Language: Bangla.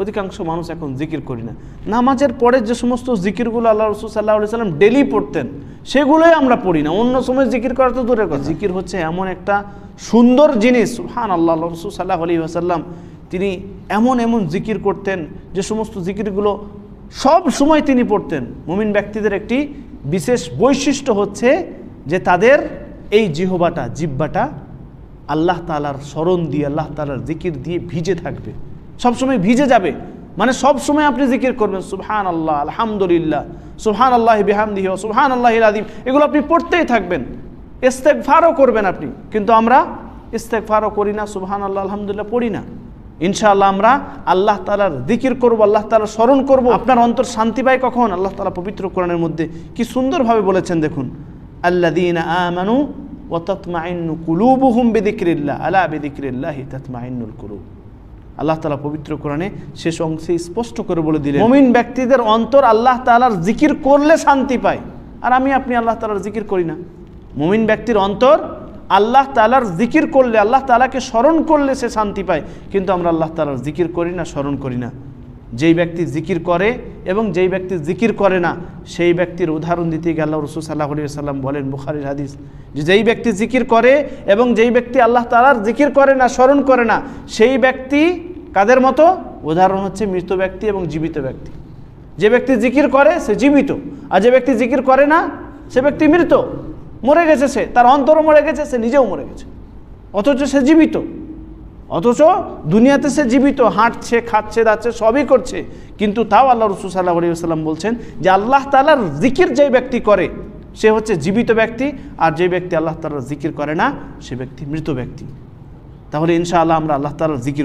অধিকাংশ মানুষ এখন জিকির করি না। নামাজের পরে যে সমস্ত জিকিরগুলো আল্লাহ রসুল সাল্লাহ সাল্লাম ডেলি পড়তেন, সেগুলোই আমরা পড়ি না। অন্য সময় জিকির করা তো দূরের কথা। জিকির হচ্ছে এমন একটা সুন্দর জিনিস হান আল্লাহ রসুল সাল্লাহ আলী আসাল্লাম তিনি এমন এমন জিকির করতেন, যে সমস্ত জিকিরগুলো সব সময় তিনি পড়তেন। মুমিন ব্যক্তিদের একটি বিশেষ বৈশিষ্ট্য হচ্ছে যে তাদের এই জিহবাটা জিব্বাটা আল্লাহ তালার স্মরণ দিয়ে, আল্লাহ তালার জিকির দিয়ে ভিজে থাকবে। সবসময় ভিজে যাবে। মানে সব সময় আপনি জিকির করবেন সুবহান আল্লাহ আলহামদুলিল্লাহ সুবহান আল্লাহ বিহামদিহি সুবহান আল্লাহ আদিম এগুলো আপনি পড়তেই থাকবেন। ইস্তেকফারও করবেন আপনি। কিন্তু আমরা ইস্তেকফারও করি না সুবহান আল্লাহ আলহামদুলিল্লাহ পড়ি না। ইনশাআল্লাহ আমরা আল্লাহ তালার দিকির করব, আল্লাহ তালার স্মরণ করব। আপনার অন্তর শান্তি পায় কখন? আল্লাহ তালা পবিত্র কোরআনের মধ্যে কি সুন্দরভাবে বলেছেন দেখুন আল্লাদিন আমানু ও তৎমাইন্নু কুলুবুহুম বেদিক্রিল্লাহ আলা বেদিক্রিল্লাহি তৎমাইন্নুল কুলুব। আল্লাহ তালা পবিত্র কোরআনে শেষ অংশে স্পষ্ট করে বলে দিলেন, মমিন ব্যক্তিদের অন্তর আল্লাহ তালার জিকির করলে শান্তি পায়। আর আমি, আপনি আল্লাহ তালার জিকির করি না। মমিন ব্যক্তির অন্তর আল্লাহ তালার জিকির করলে, আল্লাহ তালাকে স্মরণ করলে সে শান্তি পায়। কিন্তু আমরা আল্লাহ তালার জিকির করি না, স্মরণ করি না। যেই ব্যক্তি জিকির করে এবং যেই ব্যক্তি জিকির করে না, সেই ব্যক্তির উদাহরণ দিতে গিয়ে আল্লাহ রসুল সাল্লাহ আলী সাল্লাম বলেন, বুখারির হাদিস, যে যেই ব্যক্তি জিকির করে এবং যেই ব্যক্তি আল্লাহ তালার জিকির করে না, স্মরণ করে না, সেই ব্যক্তি কাদের মতো? উদাহরণ হচ্ছে মৃত ব্যক্তি এবং জীবিত ব্যক্তি। যে ব্যক্তি জিকির করে, সে জীবিত। আর যে ব্যক্তি জিকির করে না, সে ব্যক্তি মৃত। মরে গেছে সে, তার অন্তরও মরে গেছে, সে নিজেও মরে গেছে। অথচ সে জীবিত। অথচ দুনিয়াতে সে জীবিত, হাঁটছে, খাচ্ছে, দাচ্ছে, সবই করছে। কিন্তু তাও আল্লাহ রসুল সাল্লাহ আলী সাল্লাম বলছেন যে আল্লাহ তালার জিকির যে ব্যক্তি করে, সে হচ্ছে জীবিত ব্যক্তি। আর যে ব্যক্তি আল্লাহ তালার জিকির করে না, সে ব্যক্তি মৃত ব্যক্তি। তাহলে ইনশাআল্লাহ আমরা আল্লাহ তালার জিকির